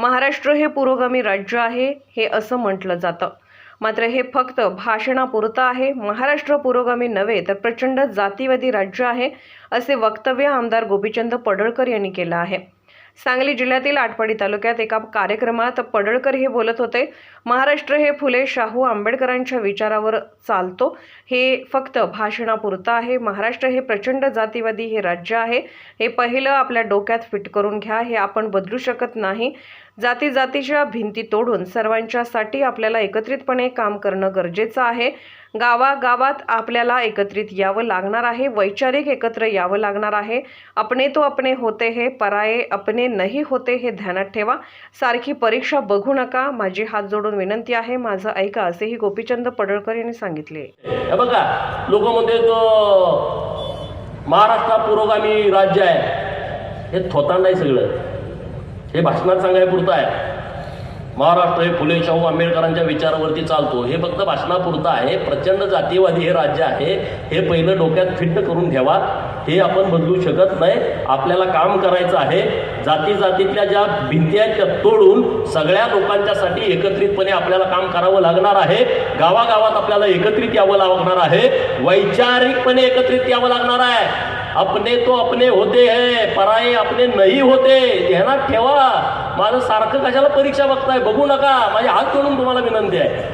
महाराष्ट्र हे पुरोगामी राज्य आहे हे असं म्हटलं जातं. मात्र हे फक्त भाषणापुरतं आहे. महाराष्ट्र पुरोगामी नव्हे तर प्रचंड जातीवादी राज्य आहे असे वक्तव्य आमदार गोपीचंद पडळकर यांनी केलं आहे. सांगली जिल्ह्यातील आटपाडी तालुक्यात एका कार्यक्रमात पडळकर हे बोलत होते. महाराष्ट्र हे फुले शाहू आंबेडकरांच्या विचारावर चालतो. हे फक्त भाषणापुरतं आहे. महाराष्ट्र हे प्रचंड जातीवादी हे राज्य आहे. हे पहिलं आपल्या डोक्यात फिट करून घ्या. हे आपण बदलू शकत नाही. जाती जातीच्या भिंती तोडून सर्वांच्यासाठी आपल्याला एकत्रितपणे काम करणं गरजेचं आहे. गावागावात आपल्याला एकत्रित यावं लागणार आहे. वैचारिक एकत्र यावं लागणार आहे. अपने तो अपने होते हे पराये अपने नाही होते हे ध्यानात ठेवा. सारखी परीक्षा बघू नका. माझी हात जोडून विनंती आहे. माझं ऐका असेही गोपीचंद पडळकर यांनी सांगितले. बघा लोक म्हणते तो महाराष्ट्र पुरोगामी राज्य आहे. हे थोतांड आहे सगळं. हे भाषणात सांगायपुरतं आहे. महाराष्ट्र हे फुले शाहू आंबेडकरांच्या विचारावरती चालतो. हे फक्त भाषणापुरतं आहे. प्रचंड जातीवादी हे राज्य आहे. हे पहिलं डोक्यात फिट्ट करून ठेवा हे आपण बदलू शकत नाही. आपल्याला काम करायचं आहे. जाती जातीतल्या ज्या भिंती आहेत त्या तोडून सगळ्या लोकांच्यासाठी एकत्रितपणे आपल्याला काम करावं लागणार आहे. गावागावात आपल्याला एकत्रित यावं लागणार आहे. वैचारिकपणे एकत्रित यावं लागणार आहे. अपने तो अपने होते है पराये अपने नाही होते। ध्यानात ठेवा। माझं सारखं कशाला परीक्षा बघताय? बघू नका. माझे हात जोडून तुम्हाला विनंती आहे.